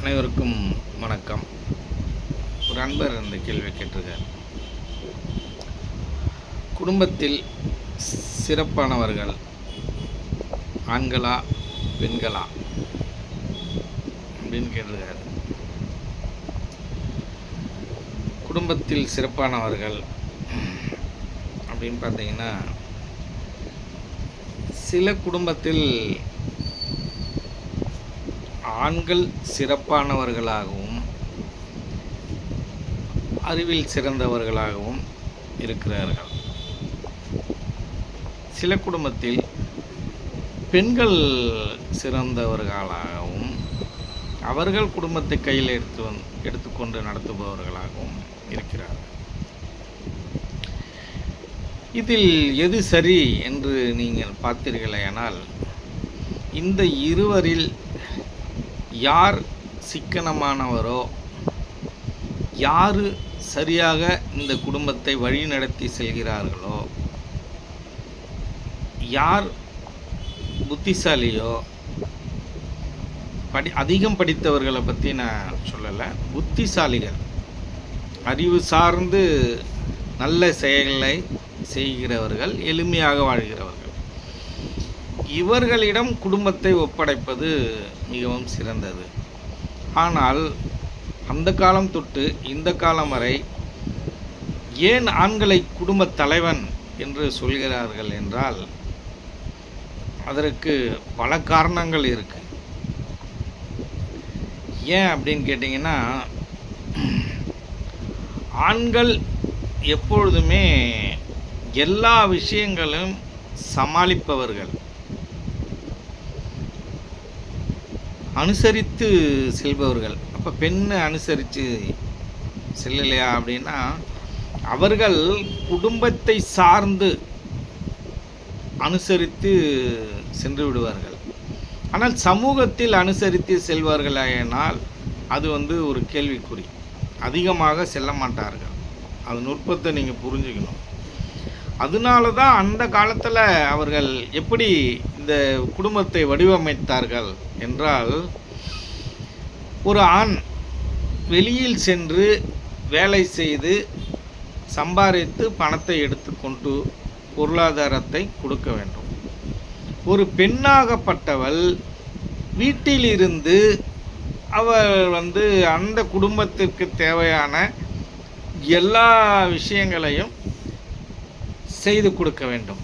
அனைவருக்கும் வணக்கம். ஒரு அன்பர் இந்த கேள்வி கேட்டிருக்கார். குடும்பத்தில் சிறப்பானவர்கள் ஆண்களா பெண்களா அப்படின்னு கேட்டிருக்காரு. குடும்பத்தில் சிறப்பானவர்கள் அப்படின்னு பார்த்தீங்கன்னா சில குடும்பத்தில் ஆண்கள் சிறப்பானவர்களாகவும் அறிவில் சிறந்தவர்களாகவும் இருக்கிறார்கள். சில குடும்பத்தில் பெண்கள் சிறந்தவர்களாகவும் அவர்கள் குடும்பத்தை கையில் எடுத்து வந் எடுத்துக்கொண்டு நடத்துபவர்களாகவும் இருக்கிறார்கள். இதில் எது சரி என்று நீங்கள் பார்த்தீர்களேயானால் இந்த இருவரில் யார் சிக்கனமானவரோ யார் சரியாக இந்த குடும்பத்தை வழிநடத்தி செல்கிறார்களோ யார் புத்திசாலியோ படி அதிகம் படித்தவர்களை பற்றி நான் சொல்லலை. புத்திசாலிகள் அறிவு சார்ந்து நல்ல செயல்களை செய்கிறவர்கள் எளிமையாக வாழ்கிறவர்கள். இவர்களிடம் குடும்பத்தை ஒப்படைப்பது மிகவும் சிறந்தது. ஆனால் அந்த காலம் தொட்டு இந்த காலம் வரை ஏன் ஆண்களை குடும்பத் தலைவன் என்று சொல்கிறார்கள் என்றால் அதற்கு பல காரணங்கள் இருக்கு. ஏன் அப்படின்னு கேட்டிங்கன்னா ஆண்கள் எப்பொழுதுமே எல்லா விஷயங்களும் சமாளிப்பவர்கள். அனுசரித்து செல்பவர்கள். அப்போ பெண்ணை அனுசரித்து செல்லலையா அப்படின்னா அவர்கள் குடும்பத்தை சார்ந்து அனுசரித்து சென்று விடுவார்கள். ஆனால் சமூகத்தில் அனுசரித்து செல்வார்களானால் அது வந்து ஒரு கேள்விக்குறி. அதிகமாக செல்ல மாட்டார்கள். அது நுட்பத்தை நீங்கள் புரிஞ்சுக்கணும். அதனால தான் அந்த காலத்தில் அவர்கள் எப்படி இந்த குடும்பத்தை வடிவமைத்தார்கள் என்றால் ஒரு ஆண் வெளியில் சென்று வேலை செய்து சம்பாதித்து பணத்தை எடுத்துக்கொண்டு பொருளாதாரத்தை கொடுக்க வேண்டும். ஒரு பெண்ணாகப்பட்டவள் வீட்டிலிருந்து அவள் வந்து அந்த குடும்பத்திற்கு தேவையான எல்லா விஷயங்களையும் செய்து கொடுக்க வேண்டும்.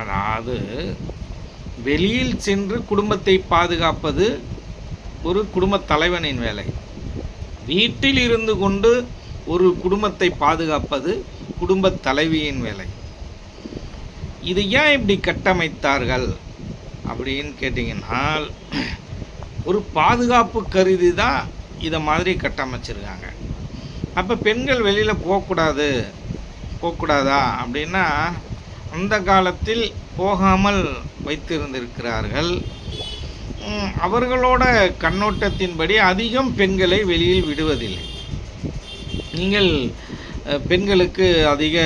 அதாவது வெளியில் சென்று குடும்பத்தை பாதுகாப்பது ஒரு குடும்பத் தலைவனின் வேலை. வீட்டில் இருந்து கொண்டு ஒரு குடும்பத்தை பாதுகாப்பது குடும்பத் தலைவியின் வேலை. இது ஏன் இப்படி கட்டமைத்தார்கள் அப்படின்னு கேட்டிங்கன்னா ஒரு பாதுகாப்பு கருதி தான் இதை மாதிரி கட்டமைச்சிருக்காங்க. அப்போ பெண்கள் வெளியில் போகக்கூடாது போகக்கூடாதா அப்படின்னா அந்த காலத்தில் போகாமல் வைத்திருந்திருக்கிறார்கள். அவர்களோட கண்ணோட்டத்தின்படி அதிகம் பெண்களை வெளியில் விடுவதில்லை. நீங்கள் பெண்களுக்கு அதிக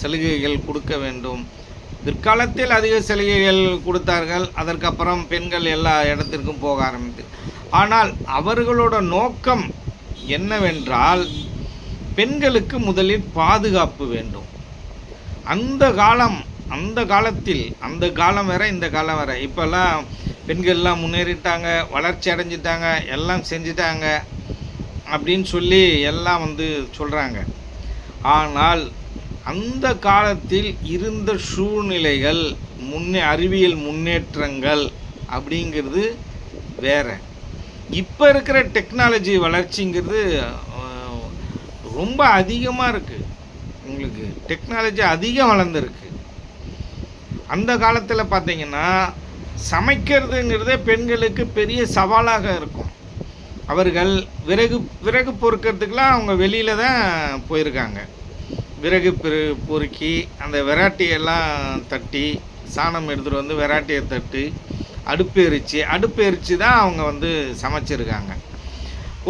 சலுகைகள் கொடுக்க வேண்டும். பிற்காலத்தில் அதிக சலுகைகள் கொடுத்தார்கள் அதற்கப்புறம் பெண்கள் எல்லா இடத்திற்கும் போக ஆரம்பித்து. ஆனால் அவர்களோட நோக்கம் என்னவென்றால் பெண்களுக்கு முதலில் பாதுகாப்பு வேண்டும். அந்த காலம் அந்த காலத்தில் அந்த காலம் வேற இந்த காலம் வேற இப்போல்லாம் பெண்கள்லாம் முன்னேறிட்டாங்க வளர்ச்சி அடைஞ்சிட்டாங்க எல்லாம் செஞ்சிட்டாங்க அப்படின்னு சொல்லி எல்லாம் வந்து சொல்கிறாங்க ஆனால் அந்த காலத்தில் இருந்த சூழ்நிலைகள் முன்னே அறிவியல் முன்னேற்றங்கள் அப்படிங்கிறது வேற. இப்போ இருக்கிற டெக்னாலஜி வளர்ச்சிங்கிறது ரொம்ப அதிகமாக இருக்குது டெக்னாலஜி அதிகம் வளர்ந்துருக்கு. அந்த காலத்தில் பார்த்தீங்கன்னா சமைக்கிறதுங்கிறதே பெண்களுக்கு பெரிய சவாலாக இருக்கும். அவர்கள் விறகு விறகு பொறுக்கிறதுக்கெலாம் அவங்க வெளியில் தான் போயிருக்காங்க. விறகு பெரு பொறுக்கி அந்த விராட்டியெல்லாம் தட்டி சாணம் எடுத்துகிட்டு வந்து விராட்டியை தட்டி அடுப்பு எரிச்சு அடுப்பு எரிச்சு தான் அவங்க வந்து சமைச்சிருக்காங்க.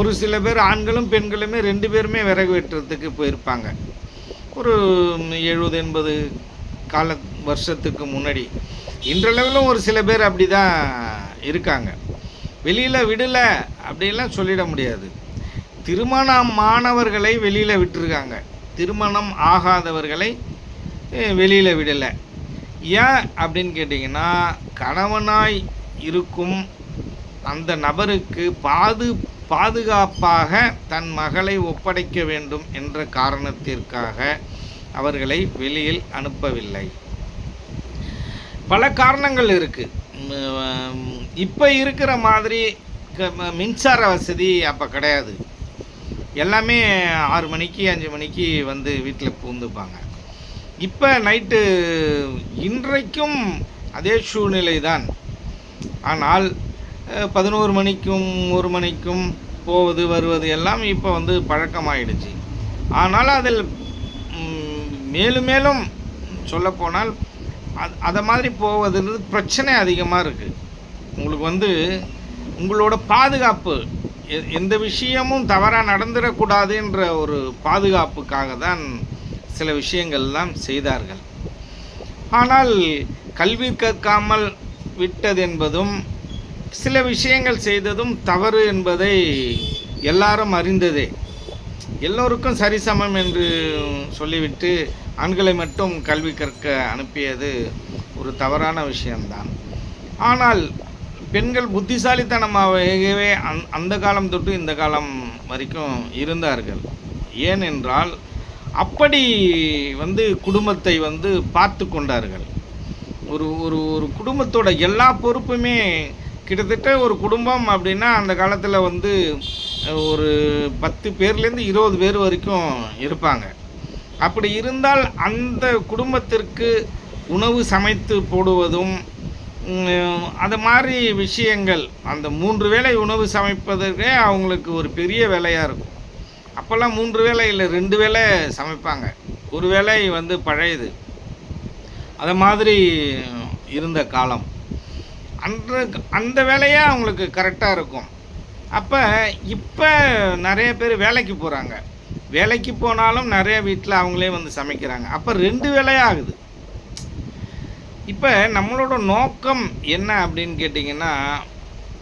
ஒரு சில பேர் ஆண்களும் பெண்களுமே ரெண்டு பேருமே விறகு வெட்டுறதுக்கு போயிருப்பாங்க. ஒரு எழுபது எண்பது கால வருஷத்துக்கு முன்னாடி. இன்றளவிலும் ஒரு சில பேர் அப்படி தான் இருக்காங்க. வெளியில் விடலை அப்படின்லாம் சொல்லிட முடியாது. திருமணம் மாணவர்களை வெளியில் விட்டுருக்காங்க. திருமணம் ஆகாதவர்களை வெளியில் விடலை. ஏன் அப்படின்னு கேட்டிங்கன்னா கணவனாய் இருக்கும் அந்த நபருக்கு பாது பாதுகாப்பாக தன் மகளை ஒப்படைக்க வேண்டும் என்ற காரணத்திற்காக அவர்களை வெளியில் அனுப்பவில்லை. பல காரணங்கள் இருக்குது இப்போ இருக்கிற மாதிரி க- ம- மின்சார வசதி அப்போ கிடையாது. எல்லாமே ஆறு மணிக்கு அஞ்சு மணிக்கு வந்து வீட்டில் பூந்துப்பாங்க. இப்போ நைட்டு இன்றைக்கும் அதே சூழ்நிலை தான் ஆனால் பதினோரு மணிக்கும் ஒரு மணிக்கும் போவது வருவது எல்லாம் இப்போ வந்து பழக்கமாயிடுச்சு. ஆனால் அதில் மேலும் மேலும் சொல்லப்போனால் அது அதை மாதிரி போவதுன்றது பிரச்சனை அதிகமாக இருக்குது உங்களுக்கு வந்து உங்களோட பாதுகாப்பு எ- எந்த விஷயமும் தவறாக நடந்துடக்கூடாதுன்ற ஒரு பாதுகாப்புக்காக தான் சில விஷயங்கள்லாம் செய்தார்கள். ஆனால் கல்வி கற்காமல் விட்டது என்பதும் சில விஷயங்கள் செய்ததும் தவறு என்பதை எல்லாரும் அறிந்ததே. எல்லோருக்கும் சரிசமம் என்று சொல்லிவிட்டு ஆண்களை மட்டும் கல்வி கற்க அனுப்பியது ஒரு தவறான விஷயம்தான். ஆனால் பெண்கள் புத்திசாலித்தனமாகவே அந் அந்த காலம் தொட்டு இந்த காலம் வரைக்கும் இருந்தார்கள். ஏனென்றால் அப்படி வந்து குடும்பத்தை வந்து பார்த்து கொண்டார்கள். ஒரு ஒரு ஒரு குடும்பத்தோட எல்லா பொறுப்புமே கிட்டத்தட்ட ஒரு குடும்பம் அப்படின்னா அந்த காலத்தில் வந்து ஒரு பத்து பேர்லேருந்து இருபது பேர் வரைக்கும் இருப்பாங்க. அப்படி இருந்தால் அந்த குடும்பத்திற்கு உணவு சமைத்து போடுவதும் அது மாதிரி விஷயங்கள் அந்த மூன்று வேளை உணவு சமைப்பதற்கே அவங்களுக்கு ஒரு பெரிய வேலையாக இருக்கும். அப்போல்லாம் மூன்று வேளை இல்லை ரெண்டு வேளை சமைப்பாங்க. ஒரு வேளை வந்து பழையது. அது மாதிரி இருந்த காலம். அன்று அந்த வேலையே அவங்களுக்கு கரெக்டாக இருக்கும். அப்போ இப்போ நிறைய பேர் வேலைக்கு போகிறாங்க வேலைக்கு போனாலும் நிறைய வீட்டில் அவங்களே வந்து சமைக்கிறாங்க. அப்போ ரெண்டு வேலையாக ஆகுது. இப்போ நம்மளோட நோக்கம் என்ன அப்படின்னு கேட்டிங்கன்னா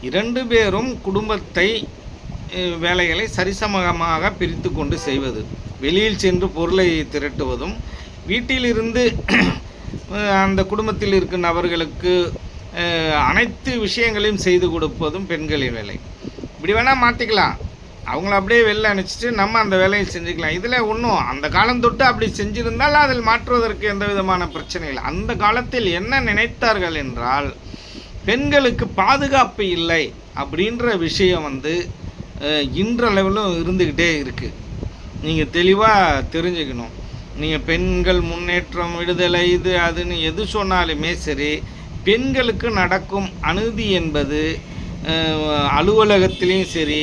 இரண்டு பேரும் குடும்பத்தை வேலைகளை சரிசமமாக பிரித்து கொண்டு செய்வது. வெளியில் சென்று பொருளை திரட்டுவதும் வீட்டிலிருந்து அந்த குடும்பத்தில் இருக்கும் நபர்களுக்கு அனைத்து விஷயங்களையும் செய்து கொடுப்பதும் பெண்களின் வேலை. இப்படி வேணால் மாற்றிக்கலாம் அவங்கள அப்படியே வெளில அனுப்பிச்சிட்டு நம்ம அந்த வேலையை செஞ்சுக்கலாம். இதில் ஒன்றும் அந்த காலம் தொட்டு அப்படி செஞ்சிருந்தால் அதில் மாற்றுவதற்கு எந்த விதமான பிரச்சனை இல்லை. அந்த காலத்தில் என்ன நினைத்தார்கள் என்றால் பெண்களுக்கு பாதுகாப்பு இல்லை அப்படின்ற விஷயம் வந்து இன்றளவிலும் இருந்துக்கிட்டே இருக்குது நீங்கள் தெளிவாக தெரிஞ்சுக்கணும். நீங்கள் பெண்கள் முன்னேற்றம் விடுதலை இது அதுன்னு எது சொன்னாலுமே சரி பெண்களுக்கு நடக்கும் அநீதி என்பது அலுவலகத்திலையும் சரி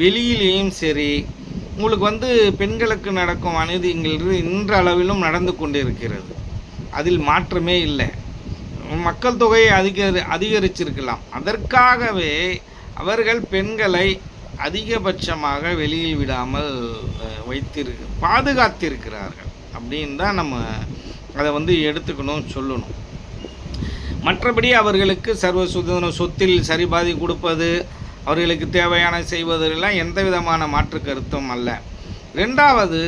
வெளியிலேயும் சரி உங்களுக்கு வந்து பெண்களுக்கு நடக்கும் அநீதிங்கிறது இன்றளவிலும் நடந்து கொண்டிருக்கிறது. அதில் மாற்றமே இல்லை. மக்கள் தொகையை அதிகரி அதிகரிச்சிருக்கலாம். அதற்காகவே அவர்கள் பெண்களை அதிகபட்சமாக வெளியில் விடாமல் வைத்திரு வைத்திருக்கு பாதுகாத்திருக்கிறார்கள். அப்படின்னு தான் நம்ம அதை வந்து எடுத்துக்கணும் சொல்லணும். மற்றபடி அவர்களுக்கு சர்வ சுதந்திரம் சொத்தில் சரிபாதி கொடுப்பது அவர்களுக்கு தேவையான செய்வதெல்லாம் எந்த விதமான மாற்று கருத்தும் அல்ல. ரெண்டாவது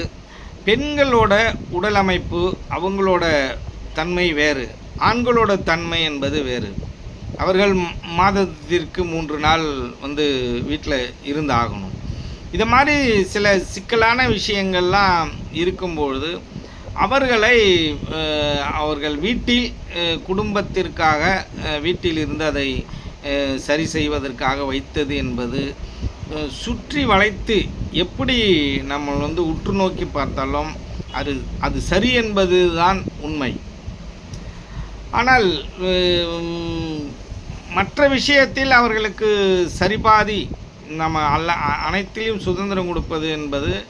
பெண்களோட உடல் அமைப்பு அவங்களோட தன்மை வேறு. ஆண்களோட தன்மை என்பது வேறு. அவர்கள் மாதத்திற்கு மூன்று நாள் வந்து வீட்டில் இருந்து ஆகணும் இது மாதிரி சில சிக்கலான விஷயங்கள்லாம் இருக்கும்பொழுது அவர்களை அவர்கள் வீட்டில் குடும்பத்திற்காக வீட்டில் இருந்து அதை சரி செய்வதற்காக வைத்தது என்பது சுற்றி வளைத்து எப்படி நம்ம வந்து உற்று நோக்கி பார்த்தாலும் அது அது சரி என்பது தான் உண்மை. ஆனால் மற்ற விஷயத்தில் அவர்களுக்கு சரிபாதி நம்ம அல்ல அனைத்திலையும் அனைத்திலும் சுதந்திரம் கொடுப்பது என்பது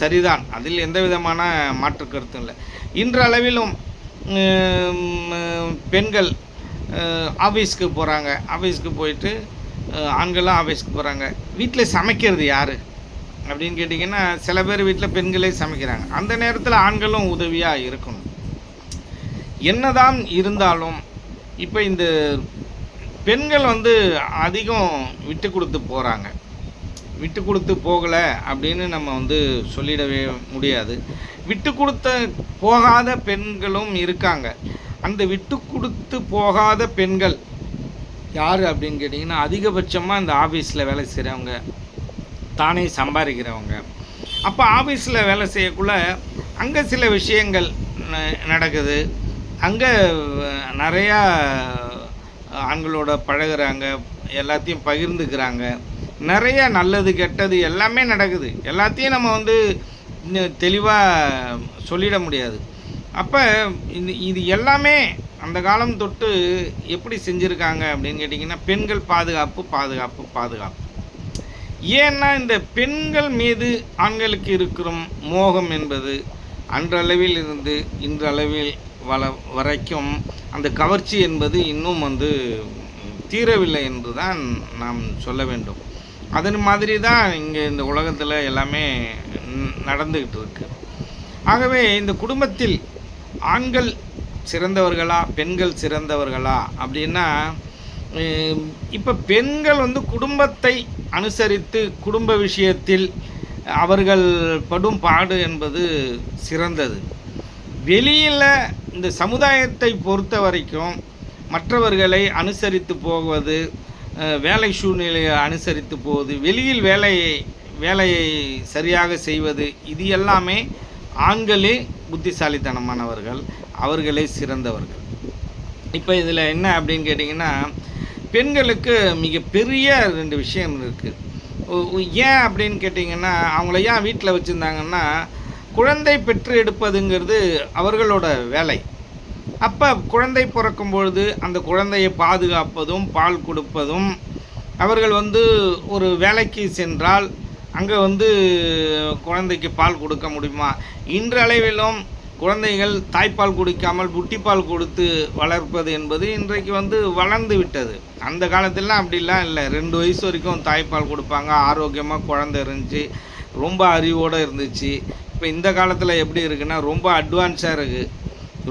சரிதான். அதில் எந்த விதமான மாற்று கருத்தும் இல்லை. இன்றளவிலும் பெண்கள் ஆஃபீஸ்க்கு போகிறாங்க ஆஃபீஸ்க்கு போயிட்டு ஆண்களும் ஆஃபீஸ்க்கு போகிறாங்க வீட்டில் சமைக்கிறது யார்? அப்படின்னு கேட்டிங்கன்னா சில பேர் வீட்டில் பெண்களே சமைக்கிறாங்க. அந்த நேரத்தில் ஆண்களும் உதவியாக இருக்கணும். என்னதான் இருந்தாலும் இப்போ இந்த பெண்கள் வந்து அதிகம் விட்டு கொடுத்து போகிறாங்க விட்டு கொடுத்து போகலை அப்படின்னு நம்ம வந்து சொல்லிடவே முடியாது. விட்டு கொடுத்த போகாத பெண்களும் இருக்காங்க. அந்த விட்டு கொடுத்து போகாத பெண்கள் யார் அப்படின்னு கேட்டிங்கன்னா அதிகபட்சமாக இந்த ஆஃபீஸில் வேலை செய்கிறவங்க தானே சம்பாதிக்கிறவங்க. அப்போ ஆஃபீஸில் வேலை செய்யக்குள்ள அங்கே சில விஷயங்கள் ந- நடக்குது. அங்கே நிறையா ஆண்களோட பழகுறாங்க எல்லாத்தையும் பகிர்ந்துக்கிறாங்க. நிறைய நல்லது கெட்டது எல்லாமே நடக்குது. எல்லாத்தையும் நம்ம வந்து தெளிவாக சொல்லிட முடியாது. அப்போ இது இது எல்லாமே அந்த காலம் தொட்டு எப்படி செஞ்சுருக்காங்க அப்படின்னு கேட்டிங்கன்னா பெண்கள் பாதுகாப்பு பாதுகாப்பு பாதுகாப்பு. ஏன்னா இந்த பெண்கள் மீது ஆண்களுக்கு இருக்கிற மோகம் என்பது அன்றளவில் இருந்து இன்றளவில் வள வரைக்கும் அந்த கவர்ச்சி என்பது இன்னும் வந்து தீரவில்லை என்று தான் நாம் சொல்ல வேண்டும். அதன் மாதிரி தான் இங்கே இந்த உலகத்தில் எல்லாமே நடந்துக்கிட்டு இருக்கு ஆகவே இந்த குடும்பத்தில் ஆண்கள் சிறந்தவர்களா பெண்கள் சிறந்தவர்களா அப்படின்னா இப்போ பெண்கள் வந்து குடும்பத்தை அனுசரித்து குடும்ப விஷயத்தில் அவர்கள் படும் பாடு என்பது சிறந்தது. வெளியில் இந்த சமுதாயத்தை பொறுத்த வரைக்கும் மற்றவர்களை அனுசரித்து போவது வேலை சூழ்நிலையை அனுசரித்து போவது வெளியில் வேலையை வேலையை சரியாக செய்வது இது எல்லாமே ஆண்களே புத்திசாலித்தனமானவர்கள் அவர்களே சிறந்தவர்கள். இப்போ இதில் என்ன அப்படின்னு கேட்டிங்கன்னா பெண்களுக்கு மிகப்பெரிய ரெண்டு விஷயம் இருக்குது ஏன் அப்படின்னு கேட்டிங்கன்னா அவங்கள ஏன் வீட்டில் வச்சுருந்தாங்கன்னா குழந்தை பெற்று எடுப்பதுங்கிறது அவர்களோட வேலை. அப்போ குழந்தை பிறக்கும் பொழுது அந்த குழந்தையை பாதுகாப்பதும் பால் கொடுப்பதும் அவர்கள் வந்து ஒரு வேலைக்கு சென்றால் அங்கே வந்து குழந்தைக்கு பால் கொடுக்க முடியுமா? இன்றளவிலும் குழந்தைகள் தாய்ப்பால் குடிக்காமல் புட்டிப்பால் கொடுத்து வளர்ப்பது என்பது இன்றைக்கு வந்து வளர்ந்து விட்டது. அந்த காலத்திலலாம் அப்படிலாம் இல்லை. ரெண்டு வயசு வரைக்கும் தாய்ப்பால் கொடுப்பாங்க. ஆரோக்கியமாக குழந்தை இருந்துச்சு. ரொம்ப அறிவோடு இருந்துச்சு. இப்போ இந்த காலத்தில் எப்படி இருக்குன்னா ரொம்ப அட்வான்ஸாக இருக்குது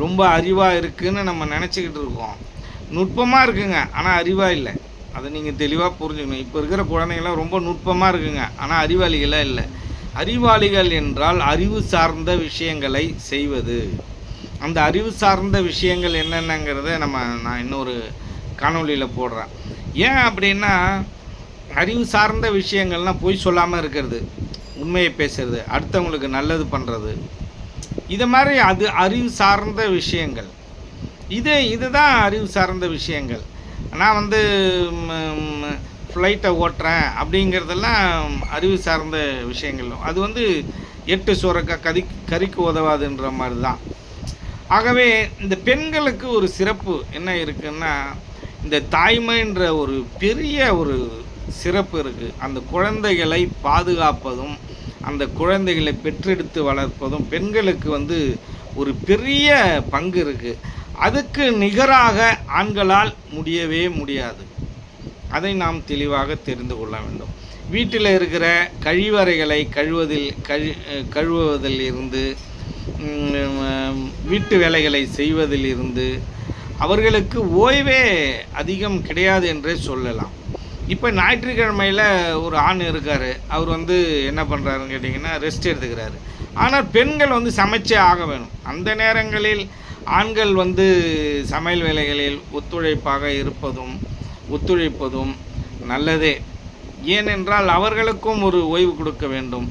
ரொம்ப அறிவாக இருக்குன்னு நம்ம நினச்சிக்கிட்டு இருக்கோம். நுட்பமாக இருக்குங்க. ஆனால் அறிவாக இல்லை. அதை நீங்கள் தெளிவாக புரிஞ்சுக்கணும். இப்போ இருக்கிற குழந்தைங்களாம் ரொம்ப நுட்பமாக இருக்குங்க. ஆனால் அறிவாளிகளாக இல்லை. அறிவாளிகள் என்றால் அறிவு சார்ந்த விஷயங்களை செய்வது. அந்த அறிவு சார்ந்த விஷயங்கள் என்னென்னங்கிறத நம்ம நான் இன்னொரு காணொலியில் போடுறேன். ஏன் அப்படின்னா அறிவு சார்ந்த விஷயங்கள்லாம் பொய் சொல்லாமல் இருக்கிறது. உண்மையை பேசுறது. அடுத்தவங்களுக்கு நல்லது பண்ணுறது இது மாதிரி அது அறிவு சார்ந்த விஷயங்கள். இது இதுதான் அறிவு சார்ந்த விஷயங்கள். நான் வந்து ஃப்ளைட்டை ஓட்டுறேன் அப்படிங்கிறதெல்லாம் அறிவு சார்ந்த விஷயங்கள். அது வந்து எட்டு சுரக்க கதி கறிக்கு உதவாதுன்ற மாதிரி தான் ஆகவே இந்த பெண்களுக்கு ஒரு சிறப்பு என்ன இருக்குன்னா இந்த தாய்மைன்ற ஒரு பெரிய ஒரு சிறப்பு இருக்குது அந்த குழந்தைகளை பாதுகாப்பதும் அந்த குழந்தைகளை பெற்றெடுத்து வளர்ப்பதும் பெண்களுக்கு வந்து ஒரு பெரிய பங்கு இருக்குது அதுக்கு நிகராக ஆண்களால் முடியவே முடியாது. அதை நாம் தெளிவாக தெரிந்து கொள்ள வேண்டும். வீட்டில் இருக்கிற கழிவறைகளை கழுவதில் கழு கழுவுவதில் இருந்து வீட்டு வேலைகளை செய்வதில் இருந்து அவர்களுக்கு ஓய்வே அதிகம் கிடையாது என்றே சொல்லலாம். இப்போ ஞாயிற்றுக்கிழமையில் ஒரு ஆண் இருக்கார். அவர் வந்து என்ன பண்ணுறாருன்னு கேட்டிங்கன்னா ரெஸ்ட் எடுத்துக்கிறாரு. ஆனால் பெண்கள் வந்து சமைச்சே ஆக வேணும். அந்த நேரங்களில் ஆண்கள் வந்து சமையல் வேலைகளில் ஒத்துழைப்பாக இருப்பதும் ஒத்துழைப்பதும் நல்லதே. ஏனென்றால் அவர்களுக்கும் ஒரு ஓய்வு கொடுக்க வேண்டும்.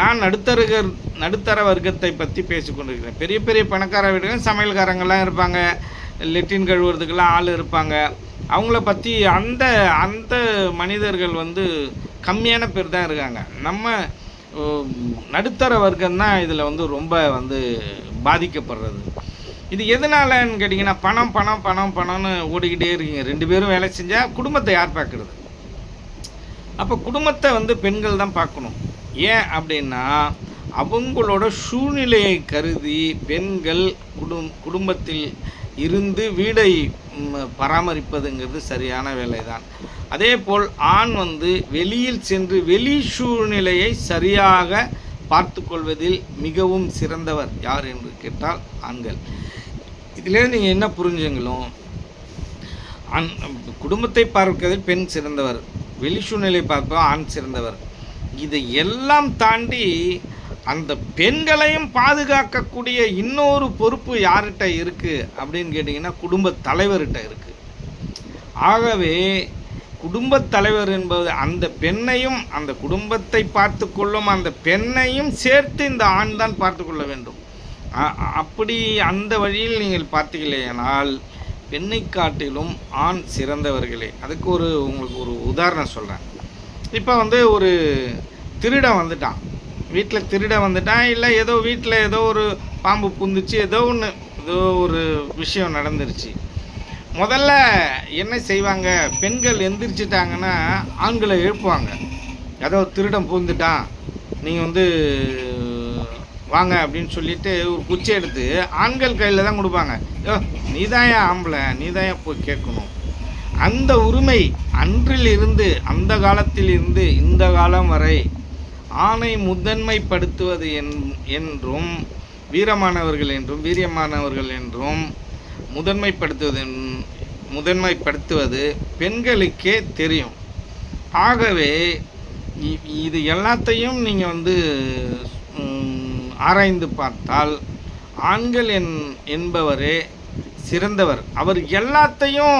நான் நடுத்தரகர் நடுத்தர வர்க்கத்தை பற்றி பேசிக்கொண்டிருக்கிறேன் பெரிய பெரிய பணக்கார வீடுகள் சமையல்காரங்கள்லாம் இருப்பாங்க. லெட்டின் கழுவுறதுக்கெல்லாம் ஆள் இருப்பாங்க. அவங்கள பற்றி அந்த அந்த மனிதர்கள் வந்து கம்மியான பேர் தான் இருக்காங்க. நம்ம நடுத்தர வர்க்கம் தான் இதில் வந்து ரொம்ப வந்து பாதிக்கப்படுறது. இது எதனாலன்னு கேட்டிங்கன்னா பணம் பணம் பணம் பணம்னு ஓடிக்கிட்டே இருக்கீங்க. ரெண்டு பேரும் வேலை செஞ்சால் குடும்பத்தை யார் பார்க்குறது? அப்போ குடும்பத்தை வந்து பெண்கள் தான் பார்க்கணும். ஏன் அப்படின்னா அவங்களோட சூழ்நிலையை கருதி பெண்கள் குடும் குடும்பத்தில் இருந்து வீடை பராமரிப்பதுங்கிறது சரியான வேலை தான் அதே போல் ஆண் வந்து வெளியில் சென்று வெளி சூழ்நிலையை சரியாக பார்த்து கொள்வதில் மிகவும் சிறந்தவர் யார் என்று கேட்டால் ஆண்கள். இதிலேருந்து நீங்கள் என்ன புரிஞ்சுங்களும் ஆண் குடும்பத்தை பார்க்கிறதில் பெண் சிறந்தவர் வெளி சூழ்நிலை பார்ப்போம் ஆண் சிறந்தவர். இதை எல்லாம் தாண்டி அந்த பெண்களையும் பாதுகாக்கக்கூடிய இன்னொரு பொறுப்பு யார்கிட்ட இருக்குது அப்படின்னு கேட்டிங்கன்னா குடும்ப தலைவர்கிட்ட இருக்குது ஆகவே குடும்பத் தலைவர் என்பது அந்த பெண்ணையும் அந்த குடும்பத்தை பார்த்து கொள்ளும் அந்த பெண்ணையும் சேர்த்து இந்த ஆண் தான் பார்த்து கொள்ள வேண்டும். அப்படி அந்த வழியில் நீங்கள் பார்த்தீங்களேனால் பெண்ணை காட்டிலும் ஆண் சிறந்தவர்களே. அதுக்கு ஒரு உங்களுக்கு ஒரு உதாரணம் சொல்கிறேன் இப்போ வந்து ஒரு திருடன் வந்துட்டான். வீட்டில் திருட வந்துட்டான் இல்லை ஏதோ வீட்டில் ஏதோ ஒரு பாம்பு புந்துச்சு ஏதோ ஒன்று ஏதோ ஒரு விஷயம் நடந்துருச்சு. முதல்ல என்ன செய்வாங்க? பெண்கள் எந்திரிச்சிட்டாங்கன்னா ஆண்களை எழுப்புவாங்க. ஏதோ திருடம் பூந்துட்டான் நீங்கள் வந்து வாங்க அப்படின்னு சொல்லிட்டு ஒரு குச்சி எடுத்து ஆண்கள் கையில் தான் கொடுப்பாங்க. யோ நீதாயா ஆம்பளை நீதாயா போய் கேட்கணும். அந்த உரிமை அன்றில் இருந்து அந்த காலத்தில் இருந்து இந்த காலம் வரை ஆணை முதன்மைப்படுத்துவது என் என்றும் வீரமானவர்கள் என்றும் வீரியமானவர்கள் என்றும் முதன்மைப்படுத்துவது முதன்மைப்படுத்துவது பெண்களுக்கே தெரியும். ஆகவே இது எல்லாத்தையும் நீங்கள் வந்து ஆராய்ந்து பார்த்தால் ஆண்கள் என் என்பவரே சிறந்தவர். அவர் எல்லாத்தையும்